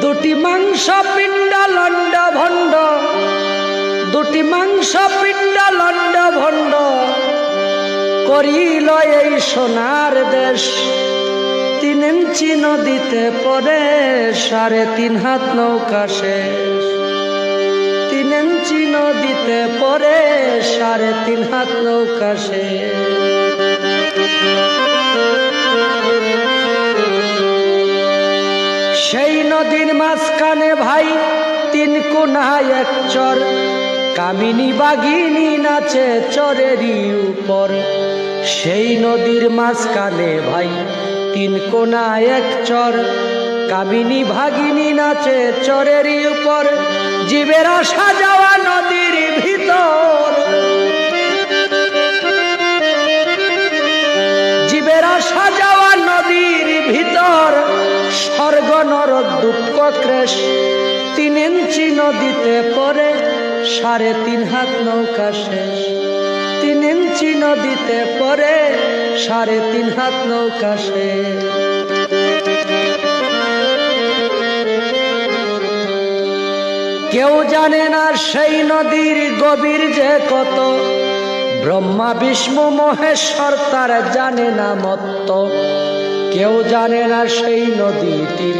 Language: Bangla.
দুটি মাংস পিণ্ড, লণ্ড, ভণ্ড। দুটি মাংস পিণ্ড, লণ্ড, ভণ্ড। করিল এই সোনার দেশ। তিন ইঞ্চি নদীতে পরে সাড়ে তিন হাত নৌকা শেষ। তিন ইঞ্চি নদীতে পরে সাড়ে তিন হাত নৌকা শেষ। নদীর মাঝখানে ভাই, তিন কোনায় এক চর। কামিনী বাগিনী নাচে চরেরই উপর। সেই নদীর মাঝখানে ভাই, তিন কোনায় এক চর। কামিনী ভাগিনী নাচে চরেরই উপর। জীবের আসা যাওয়া ক্রেশ তিন ইঞ্চি নদীতে পরে সাড়ে তিন হাত নৌকা শেষ। তিন ইঞ্চি নদীতে পরে সাড়ে তিন হাত নৌকা শেষ। কেউ জানে না সেই নদীর গভীর যে কত। ব্রহ্মা, বিষ্ণু, মহেশ্বর তার জানে না মত্ত। কেউ জানে না সেই নদীটির